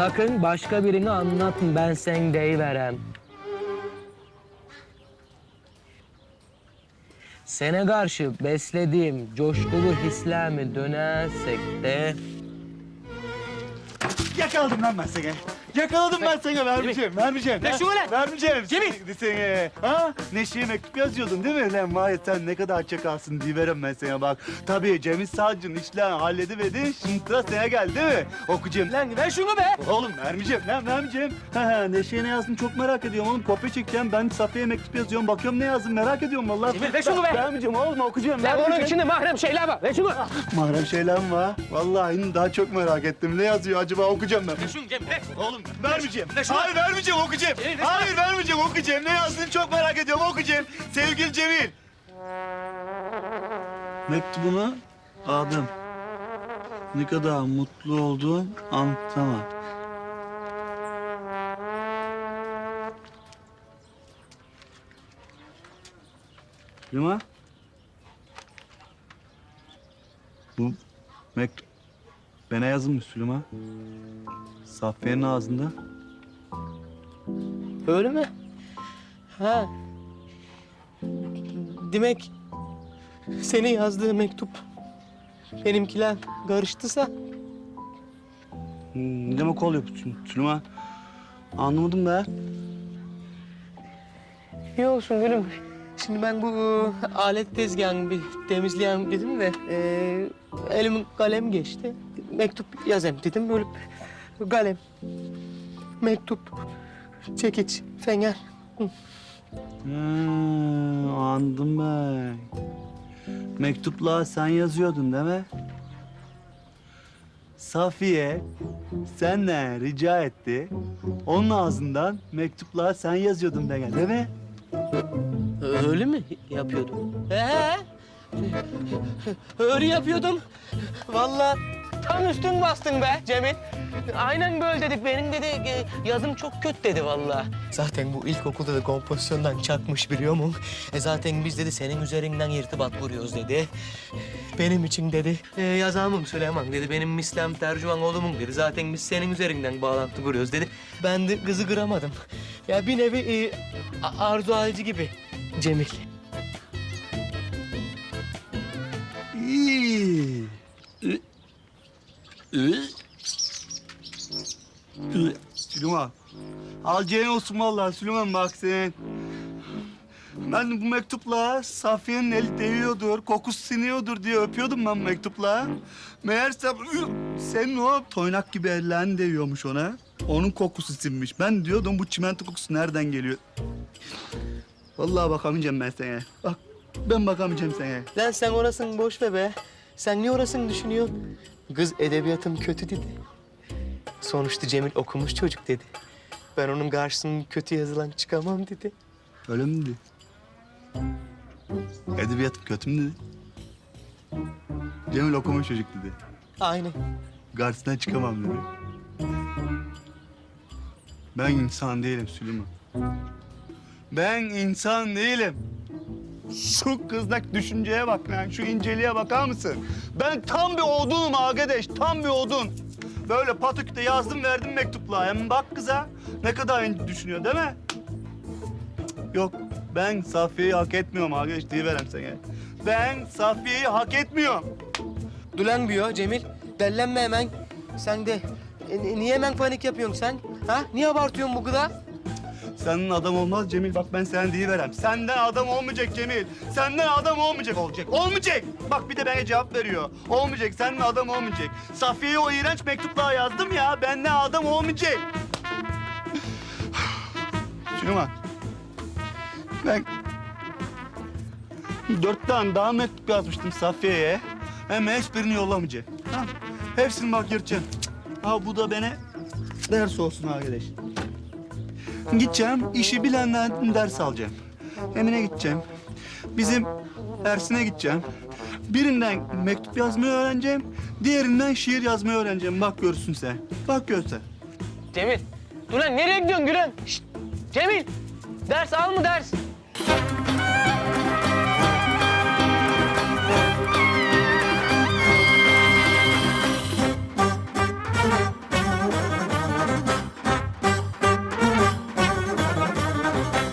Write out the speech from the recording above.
Sakın başka birine anlatma ben sen deyiverem. Sene karşı beslediğim coşkulu hislerimi dönersek de... Yakaladım lan ben seni. Yakaladım ben seni. Vermeyeceğim, vermeyeceğim. Ver şunu lan. Vermeyeceğim. Cemil. Seni, seni. Ha? Neşe'ye mektup yazıyordun değil mi? Lan var ya sen ne kadar çakalsın diyiverem ben sana bak. Tabii Cemil Savcı'nın işlerini hallediverdi. Şimdi sıra sana geldi değil mi? Okuyacağım. Lan ver şunu be! Oğlum vermeyeceğim lan vermeyeceğim. Ha, ha, Neşe'ye ne yazdın çok merak ediyorum oğlum. Kopya çekeceğim. Ben Safiye'ye mektup yazıyorum. Bakıyorum ne yazdın merak ediyorum vallahi. Cemil, ver şunu be. Vermeyeceğim oğlum okuyacağım. Lan onun vermeyeceğim. içinde mahrem şeyler var. Ver şunu. Mahrem şeyler mi var? Vallahi daha çok merak ettim. Ne yazıyor acaba okuyacağım ben. Ver şunu Cemil ver. Oğlum vermeyeceğim. Ver şunu. Hayır vermeyeceğim okuyacağım. Ver şunu. Hayır vermeyeceğim okuyacağım. Ne yazdığını çok merak ediyorum okuyacağım. Sevgili Cemil. Mektubunu aldım. Ne kadar mutlu olduğum anlatamam. Lima. Bu mektup bana yazılmış Süleyman. Safiye'nin ağzında. Öyle mi? Ha. Demek senin yazdığı mektup benimkiler karıştısa Hmm, Ne demek oluyor bu Sü- Süleyman? Anlamadım be. iyi olsun gülüm. Şimdi ben bu e, alet tezgahını bir temizleyen dedim de e, elimin kalem geçti. Mektup yazayım dedim böyle kalem, mektup, çekiç, fener. Hmm, anladım ben. Mektupla sen yazıyordun değil mi? Safiye senden rica etti. Onun ağzından mektupla sen yazıyordun de değil mi? Öyle mi yapıyordum? Ee? Öyle yapıyordum. Vallahi tam üstün bastın be Cemil. Aynen böyle dedik. Benim dedi e, yazım çok kötü dedi vallahi. Zaten bu ilkokulda da kompozisyondan çakmış biliyor musun? E zaten biz dedi senin üzerinden irtibat kuruyoruz dedi. Benim için dedi e, yazamım Süleyman dedi. Benim mislem tercüman oğlumun dedi. Zaten biz senin üzerinden bağlantı kuruyoruz dedi. Ben de kızı kıramadım. Ya bir nevi e, arzu alıcı gibi Cemil. İyi. Süleyman. Alacağın olsun vallahi Süleyman bak sen. Ben bu mektupla Safiye'nin eli değiyordur, kokusu siniyordur diye öpüyordum ben mektupla. Meğerse senin o toynak gibi ellerini değiyormuş ona. Onun kokusu sinmiş. Ben diyordum bu çimento kokusu nereden geliyor? Vallahi bakamayacağım ben sana. Bak ben bakamayacağım sana. Lan sen orasını boş ver be. Sen niye orasını düşünüyorsun? Kız edebiyatım kötü dedi. Sonuçta Cemil okumuş çocuk dedi. Ben onun karşısına kötü yazılan çıkamam dedi. Öyle mi dedi? Edebiyatım kötü mü dedi? Cemil okumuş çocuk dedi. Aynen. Karşısına çıkamam dedi. Ben insan değilim Süleyman. Ben insan değilim. Şu kızdaki düşünceye bak lan, şu inceliğe bakar mısın? Ben tam bir odunum arkadaş, tam bir odun. Böyle patikte yazdım verdim mektupla. Hem bak kıza ne kadar düşünüyor değil mi? Yok, ben Safiye'yi hak etmiyorum arkadaş diyiverem sana. Ben Safiye'yi hak etmiyorum. Dülen büyüyor Cemil. Dellenme hemen. Sen de e, ni- niye hemen panik yapıyorsun sen? Ha? Niye abartıyorsun bu kadar? Senin adam olmaz Cemil. Bak ben sana verem. Senden adam olmayacak Cemil. Senden adam olmayacak. Olacak. Olmayacak. Bak bir de bana cevap veriyor. Olmayacak. Senden adam olmayacak. Safiye'ye o iğrenç mektupla yazdım ya. Benden adam olmayacak. Süleyman. Ben dört tane daha mektup yazmıştım Safiye'ye. Hem hiçbirini yollamayacak. Tamam. Hepsini bak yırtacağım. Ha bu da bana ders olsun arkadaş. Gideceğim, işi bilenden ders alacağım. Emine gideceğim. Bizim Ersin'e gideceğim. Birinden mektup yazmayı öğreneceğim. Diğerinden şiir yazmayı öğreneceğim. Bak görsün sen. Bak görsen. Cemil. Dülen nereye gidiyorsun Gülen? Şşt! Cemil. Ders al mı ders?